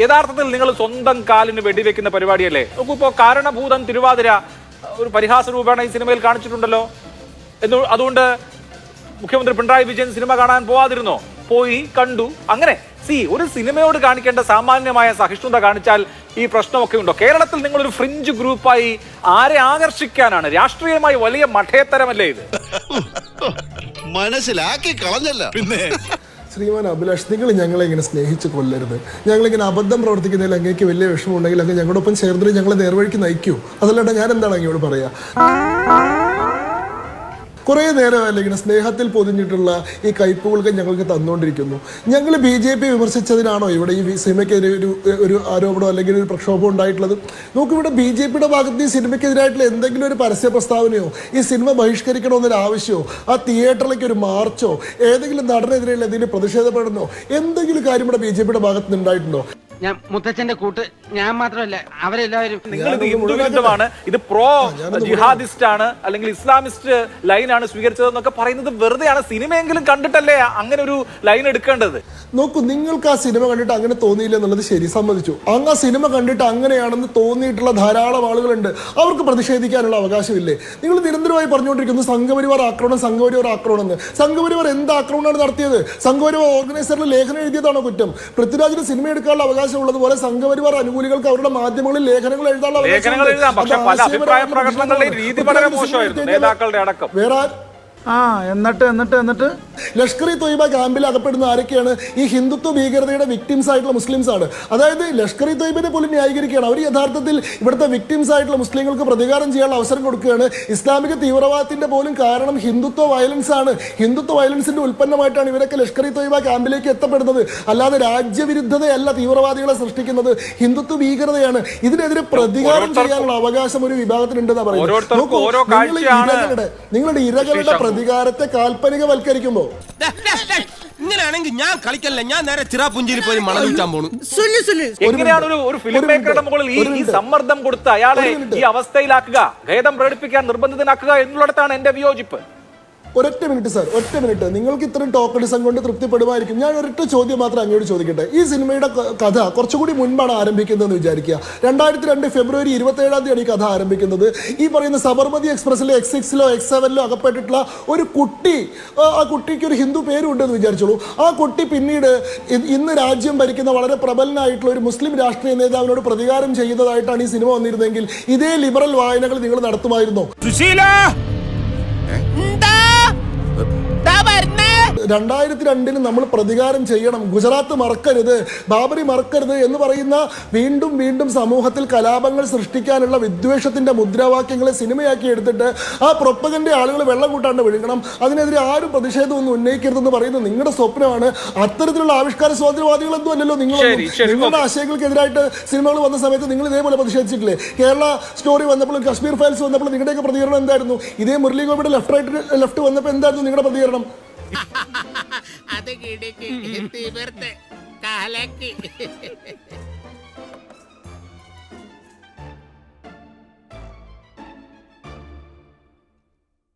യഥാർത്ഥത്തിൽ നിങ്ങൾ സ്വന്തം കാലിന് വെടിവെക്കുന്ന പരിപാടിയല്ലേ? നോക്കൂ കാരണഭൂതം കാരണഭൂതൻ തിരുവാതിര ഒരു പരിഹാസ രൂപേണ ഈ സിനിമയിൽ കാണിച്ചിട്ടുണ്ടല്ലോ. എന്ന് അതുകൊണ്ട് മുഖ്യമന്ത്രി പിണറായി വിജയൻ സിനിമ കാണാൻ പോവാതിരുന്നോ? പോയി കണ്ടു അങ്ങനെ. സി ഒരു സിനിമയോട് കാണിക്കേണ്ട സാമാന്യമായ സഹിഷ്ണുത കാണിച്ചാൽ ഈ പ്രശ്നമൊക്കെ ഉണ്ടോ? കേരളത്തിൽ നിങ്ങൾ ഒരു ഫ്രിഞ്ച് ഗ്രൂപ്പായി ആരെ ആകർഷിക്കാനാണ്? രാഷ്ട്രീയമായി വലിയ മഠേത്തരമല്ലേ ഇത്? മനസ്സിലാക്കി കളഞ്ഞല്ല. പിന്നെ ശ്രീമാൻ അഭിലാഷ് നിങ്ങൾ ഞങ്ങളെ ഇങ്ങനെ സ്നേഹിച്ച് കൊല്ലരുത്. ഞങ്ങളിങ്ങനെ അബദ്ധം പ്രവർത്തിക്കുന്നതിൽ അങ്ങേക്ക് വലിയ വിഷമമുണ്ടെങ്കിൽ അങ്ങ് ഞങ്ങളോടൊപ്പം ചേർന്നിട്ട് ഞങ്ങളെ നേർവഴിക്ക് നയിക്കൂ. അതല്ലാണ്ട് ഞാൻ എന്താണ് അങ്ങോട്ട് പറയാ? കുറേ നേരം ഇങ്ങനെ സ്നേഹത്തിൽ പൊതിഞ്ഞിട്ടുള്ള ഈ കയ്പുകൾക്ക് ഞങ്ങൾക്ക് തന്നുകൊണ്ടിരിക്കുന്നു. ഞങ്ങൾ ബി ജെ പി വിമർശിച്ചതിനാണോ ഇവിടെ ഈ സിനിമയ്ക്കെതിരെ ഒരു ഒരു ആരോപണം അല്ലെങ്കിൽ ഒരു പ്രക്ഷോഭം ഉണ്ടായിട്ടുള്ളത്? നോക്കിവിടെ ബി ജെ പിയുടെ ഭാഗത്ത് ഈ സിനിമയ്ക്കെതിരായിട്ടുള്ള എന്തെങ്കിലും ഒരു പരസ്യ പ്രസ്താവനയോ ഈ സിനിമ ബഹിഷ്കരിക്കണമെന്നൊരു ആവശ്യമോ ആ തിയേറ്ററിലേക്ക് ഒരു മാർച്ചോ ഏതെങ്കിലും നടനെതിരെയുള്ള എന്തെങ്കിലും പ്രതിഷേധപ്പെടണോ എന്തെങ്കിലും കാര്യം ഇവിടെ ബി ജെ പിയുടെ ഭാഗത്ത് നിന്ന് ഉണ്ടായിട്ടുണ്ടോ? ഞാൻ മുത്തച്ഛന്റെ കൂട്ട് ഞാൻ മാത്രമല്ല അവരെല്ലാവരും നിങ്ങൾ ഇത് ഹിന്ദു. വിരുദ്ധമാണ് ഇത് പ്രോ ജിഹാദിസ്റ്റ് ആണ് അല്ലെങ്കിൽ ഇസ്ലാമിസ്റ്റ് ലൈനാണ് സ്വീകരിച്ചതെന്നൊക്കെ പറയുന്നത് വെറുതെയാണ്. സിനിമയെങ്കിലും കണ്ടിട്ടല്ലേ അങ്ങനെ ഒരു ലൈൻ എടുക്കേണ്ടത്? നോക്കൂ നിങ്ങൾക്ക് ആ സിനിമ കണ്ടിട്ട് അങ്ങനെ തോന്നിയില്ല എന്നുള്ളത് ശരി സമ്മതിച്ചു. അങ്ങ് ആ സിനിമ കണ്ടിട്ട് അങ്ങനെയാണെന്ന് തോന്നിയിട്ടുള്ള ധാരാളം ആളുകളുണ്ട്. അവർക്ക് പ്രതിഷേധിക്കാനുള്ള അവകാശമില്ലേ? നിങ്ങൾ നിരന്തരമായി പറഞ്ഞുകൊണ്ടിരിക്കുന്നു സംഘപരിവാർ ആക്രമണം സംഘപരിവാർ ആക്രമണം എന്ന്. സംഘപരിവാർ എന്ത് ആക്രമണമാണ് നടത്തിയത്? സംഘപരിവാർ ഓർഗനൈസറിൽ ലേഖനം എഴുതിയതാണോ കുറ്റം? പൃഥ്വിരാജിന് സിനിമ എടുക്കാനുള്ള അവകാശം ഉള്ളതുപോലെ സംഘപരിവാർ അനുകൂലികൾക്ക് അവരുടെ മാധ്യമങ്ങളിൽ ലേഖനങ്ങൾ എഴുതാനുള്ള. ലേഖനങ്ങൾ എഴുതാം പക്ഷെ പല അഭിപ്രായ പ്രകടനങ്ങളുടെ രീതി വളരെ മോശമായിരുന്നു. നേതാക്കളുടെ അടക്കം. വേറെ ആ എന്നിട്ട് എന്നിട്ട് എന്നിട്ട്. ലഷ്കർ ഇ തൊയ്ബ ക്യാമ്പിൽ അകപ്പെടുന്ന ആരൊക്കെയാണ്? ഈ ഹിന്ദുത്വ ഭീകരതയുടെ വിക്ടിംസ് ആയിട്ടുള്ള മുസ്ലിംസ് ആണ്. അതായത് ലഷ്കർ ഇ തൊയ്ബിനെ പോലും ന്യായീകരിക്കുകയാണ്. അവർ യഥാർത്ഥത്തിൽ ഇവിടുത്തെ വിക്ടിംസ് ആയിട്ടുള്ള മുസ്ലിങ്ങൾക്ക് പ്രതികാരം ചെയ്യാനുള്ള അവസരം കൊടുക്കുകയാണ്. ഇസ്ലാമിക തീവ്രവാദത്തിന്റെ പോലും കാരണം ഹിന്ദുത്വ വയലൻസ് ആണ്. ഹിന്ദുത്വ വയലൻസിന്റെ ഉൽപ്പന്നമായിട്ടാണ് ഇവരൊക്കെ ലഷ്കർ ഇ തൊയ്ബ ക്യാമ്പിലേക്ക് എത്തപ്പെടുന്നത്. അല്ലാതെ രാജ്യവിരുദ്ധതയല്ല തീവ്രവാദികളെ സൃഷ്ടിക്കുന്നത്. ഹിന്ദുത്വ ഭീകരതയാണ്. ഇതിനെതിരെ പ്രതികാരം ചെയ്യാനുള്ള അവകാശം ഒരു വിഭാഗത്തിനുണ്ടെന്നാണ് പറയുന്നത്. നിങ്ങളുടെ ഇരകളുടെ ശിക്ഷ. പ്രതികാരത്തെ കാൽപ്പനികവൽക്കരിക്കുമ്പോൾ. ഇങ്ങനെയാണെങ്കിൽ ഞാൻ കളിക്കല്ല? ഞാൻ നേരെ ചിറാപുഞ്ചിയിൽ പോയി മണൽ വിൽക്കാൻ പോണു. എങ്ങനെയാണ് ഒരു ഒരു ഫിലിം മേക്കറുടെ മുകളിൽ ഈ ഈ സമ്മർദ്ദം കൊടുത്ത് അയാളെ ഈ അവസ്ഥയിലാക്കുക ഭേദം പ്രകടിപ്പിക്കാൻ നിർബന്ധിതനാക്കുക എന്നുള്ളിടത്താണ് എന്റെ വിയോജിപ്പ്. ഒരൊറ്റ മിനിറ്റ് സാർ ഒറ്റ മിനിറ്റ്. നിങ്ങൾക്ക് ഇത്രയും ടോക്കണിസം കൊണ്ട് തൃപ്തിപ്പെടുമായിരിക്കും. ഞാൻ ഒരൊറ്റ ചോദ്യം മാത്രം അങ്ങോട്ട് ചോദിക്കട്ടെ. ഈ സിനിമയുടെ കഥ കുറച്ചുകൂടി മുൻപാണ് ആരംഭിക്കുന്നതെന്ന് വിചാരിക്കുക. രണ്ടായിരത്തി രണ്ട് ഫെബ്രുവരി ഇരുപത്തി ഏഴാം തീയതി ഈ കഥ ആരംഭിക്കുന്നത്. ഈ പറയുന്ന സബർമതി എക്സ്പ്രസിലെ എക്സ് സിക്സിലോ എക്സ് സെവനിലോ അകപ്പെട്ടിട്ടുള്ള ഒരു കുട്ടി ആ കുട്ടിക്ക് ഒരു ഹിന്ദു പേരുണ്ടെന്ന് വിചാരിച്ചോളൂ. ആ കുട്ടി പിന്നീട് ഇന്ന് രാജ്യം ഭരിക്കുന്ന വളരെ പ്രബലനായിട്ടുള്ള ഒരു മുസ്ലിം രാഷ്ട്രീയ നേതാവിനോട് പ്രതികാരം ചെയ്യുന്നതായിട്ടാണ് ഈ സിനിമ വന്നിരുന്നെങ്കിൽ ഇതേ ലിബറൽ വായനകൾ നിങ്ങൾ നടത്തുമായിരുന്നോ? Товарь на രണ്ടായിരത്തി രണ്ടിന് നമ്മൾ പ്രതികാരം ചെയ്യണം. ഗുജറാത്ത് മറക്കരുത് ബാബറി മറക്കരുത് എന്ന് പറയുന്ന വീണ്ടും വീണ്ടും സമൂഹത്തിൽ കലാപങ്ങൾ സൃഷ്ടിക്കാനുള്ള വിദ്വേഷത്തിന്റെ മുദ്രാവാക്യങ്ങളെ സിനിമയാക്കി എടുത്തിട്ട് ആ പ്രൊപ്പകന്റെ ആളുകൾ വെള്ളം കൂട്ടാണ്ട് വിഴുങ്ങണം. അതിനെതിരെ ആരും പ്രതിഷേധമൊന്നും ഉന്നയിക്കരുതെന്ന് പറയുന്നത് നിങ്ങളുടെ സ്വപ്നമാണ്. അത്തരത്തിലുള്ള ആവിഷ്കാര സ്വാതന്ത്ര്യവാദികളൊന്നും അല്ലല്ലോ നിങ്ങൾ നിങ്ങളുടെ. ആശയങ്ങൾക്കെതിരായിട്ട് സിനിമകൾ വന്ന സമയത്ത് നിങ്ങൾ ഇതേപോലെ പ്രതിഷേധിച്ചിട്ടില്ലേ? കേരള സ്റ്റോറി വന്നപ്പോൾ കശ്മീർ ഫയൽസ് വന്നപ്പോൾ നിങ്ങളുടെയൊക്കെ പ്രതികരണം എന്തായിരുന്നു? ഇതേ മുരളി ഗോപിയുടെ ലെഫ്റ്റ് റൈറ്റ് ലെഫ്റ്റ് വന്നപ്പോൾ എന്തായിരുന്നു നിങ്ങളുടെ പ്രതികരണം? അത് കിടക്ക് തീവർത്ത് കാലക്ക്.